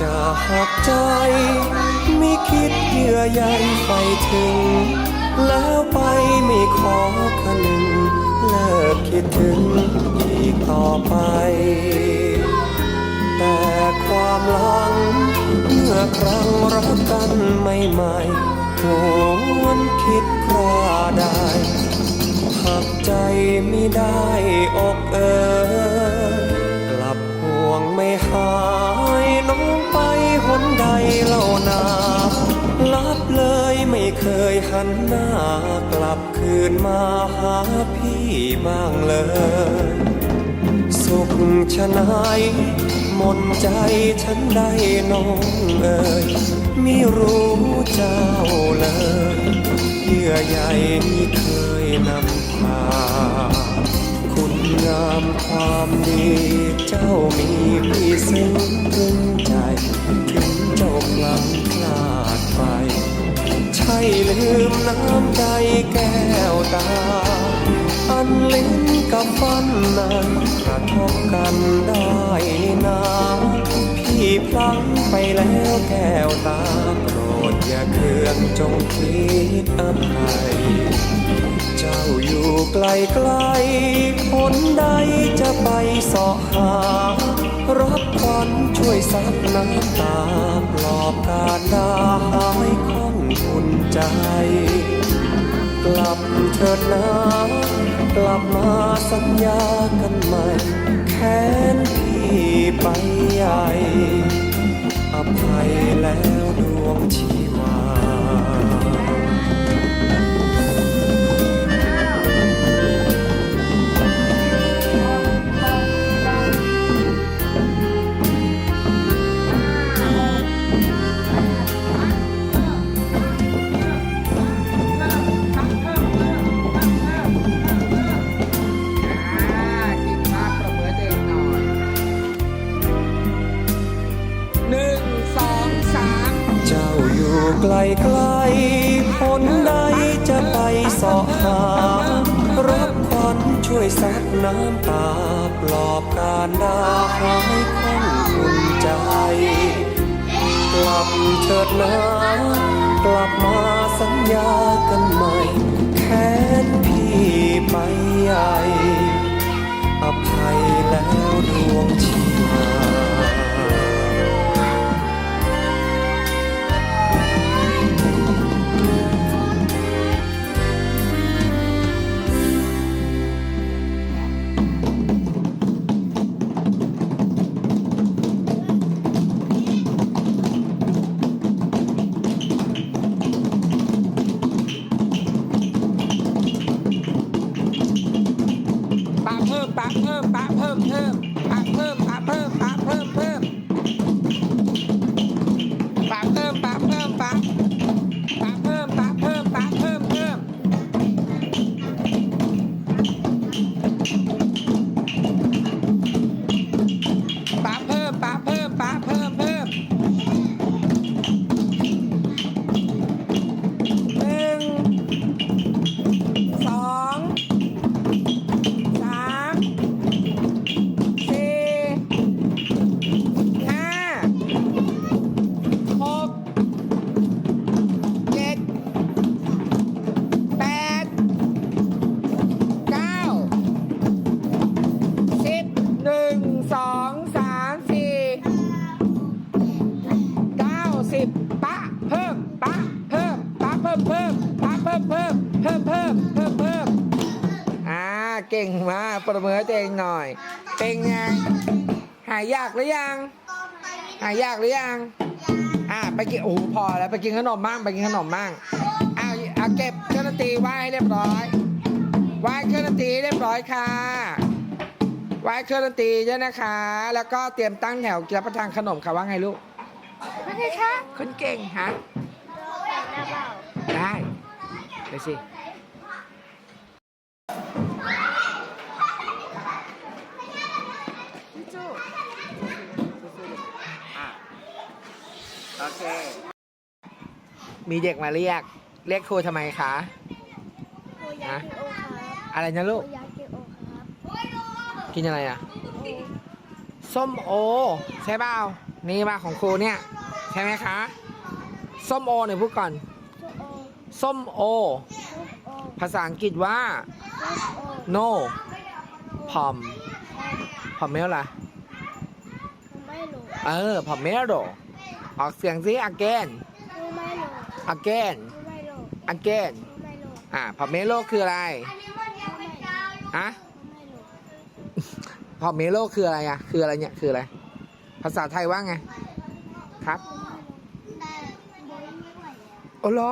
จะหักใจ ไม่คิดเยื่อใยไฟถึง แล้วไปไม่ขอคนึงเลิกคิดถึงอีกต่อไป แต่ความหลังเมื่อครั้งรักกันใหม่ๆหวนคิดพราได้หักใจไม่ได้อกเอ่ยกลับห่วงไม่หา หันหน้ากลับคืนมาหาพี่บ้างเลยสุขชนายมนใจฉันได้น้องเอ่ยไม่รู้เจ้าเลยเยื่อใยไม่เคยนำพาคุณงามความดีเจ้ามีพี่ซึ้งตรึงใจถึงเจ้า ลืมน้ำใจแก้วตา อันลิ้นกับฟันนั้นกระทบกันได้นาพี่พลั้งไปแล้วแก้วตาโปรดอย่าเคืองจงคิดอภัยเจ้าอยู่ไกลไกลคนใดจะไปสาะหา รับควันช่วยซับน้ำตาปลอบการดาหาย ใจ กลับเถิดนะกลับมาสัญญากันใหม่ แค้นพี่ไปใหญ่อภัยแล้วดวงชี ไกลไกลคนใดจะไปสอหา รับควันช่วยซับน้ำตาปลอบการดาหายของคุณใจ กลับเถิดนะกลับมาสัญญากันใหม่ เพิ่มปะเพิ่มปะเพิ่มเพิ่มปะเพิ่มปะเพิ่ม พิ่มเพิ่มเพิ่มเพิ่มเพิ่มเพิ่มเพิ่มเพิ่มอ่าเก่งมากประเมินตัวเองหน่อยเป็นไงหายยากหรือยัง หายยากหรือยังอ่าไปกินโอ้โหพอแล้วไปกินขนมมั่งไปกินขนมมั่งเอาเอาเก็บเครื่องดนตรีไว้ให้เรียบร้อยไว้เครื่องดนตรีเรียบร้อยค่ะไว้เครื่องดนตรีด้วยนะคะ แล้วก็เตรียมตั้งแถวรับประทานขนมค่ะว่าไงลูกว่าไงคะคนเก่งฮะ ได้ไปสิโอเค มีเด็กมาเรียก เรียกครูทำไมคะ โอยากิโอครับอะไรนะลูโอกยากิโอครับกินอะไรอะโอส้มโอ ใช่เปล่าในี่มาของครูเนี่ย ใช่ไหมคะ ส้มโอเนี่ยพูดก่อน ส้มโอส้มโอส้มโอ ภาษาอังกฤษว่าส้มโอ no พอมพอมเมลล่ะไม่รู้เออพอมเมลออกเสียงซิ again ไม่รู้ again ไม่รู้ again ไม่รู้อ่าพอมเมโลคืออะไรอะไม่รู้พอมเมโลคืออะไรอะคืออะไรเนี่ยคืออะไร ภาษาไทยว่าไง ครับแต่บอยไม่ไหวแล้วโอ้เหรอ